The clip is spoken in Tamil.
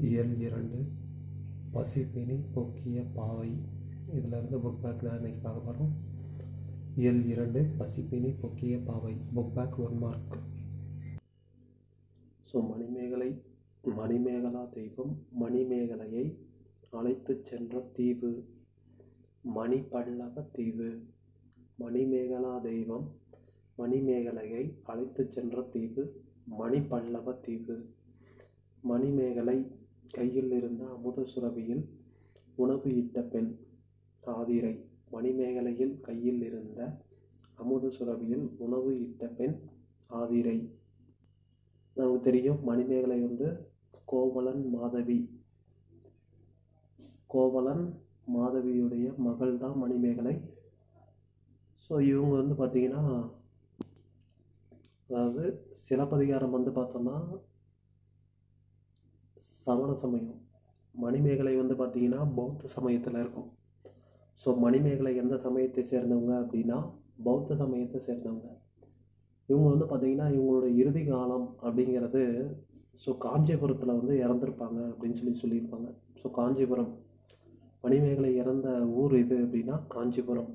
இயல் இரண்டு பசிப்பினி போக்கிய பாவை. இதில் இருந்து புக் பேக் தான் இன்றைக்கி பார்க்க போகிறோம் இயல் இரண்டு பசிப்பினி பொக்கிய பாவை. Book back one mark so Manimekalai Manimekala தெய்வம் மணிமேகலையை அழைத்து சென்ற தீவு மணிப்பல்லவ தீவு. மணிமேகலா தெய்வம் மணிமேகலையை அழைத்துச் சென்ற தீவு மணிப்பல்லவ தீவு. மணிமேகலை கையில் இருந்த அமுத சுரபியில் உணவு இட்ட பெண் ஆதிரை மணிமேகலையில் கையில் இருந்த அமுத சுரபியில் உணவு இட்ட பெண் ஆதிரை. நமக்கு தெரியும் மணிமேகலை வந்து கோவலன் மாதவி. கோவலன் மாதவியுடைய மகள் தான் மணிமேகலை. ஸோ இவங்க வந்து பார்த்திங்கன்னா அதாவது சிலப்பதிகாரம் வந்து பார்த்தோம்னா சமண சமயம். மணிமேகலை வந்து பார்த்திங்கன்னா பௌத்த சமயத்தில் இருக்கும். ஸோ மணிமேகலை எந்த சமயத்தை சேர்ந்தவங்க அப்படின்னா பௌத்த சமயத்தை சேர்ந்தவங்க. இவங்க வந்து பார்த்திங்கன்னா இவங்களோட இறுதி காலம் அப்படிங்கிறது ஸோ காஞ்சிபுரத்தில் வந்து இறந்துருப்பாங்க அப்படின்னு சொல்லி சொல்லியிருப்பாங்க. ஸோ காஞ்சிபுரம். மணிமேகலை இறந்த ஊர் இது அப்படின்னா காஞ்சிபுரம்.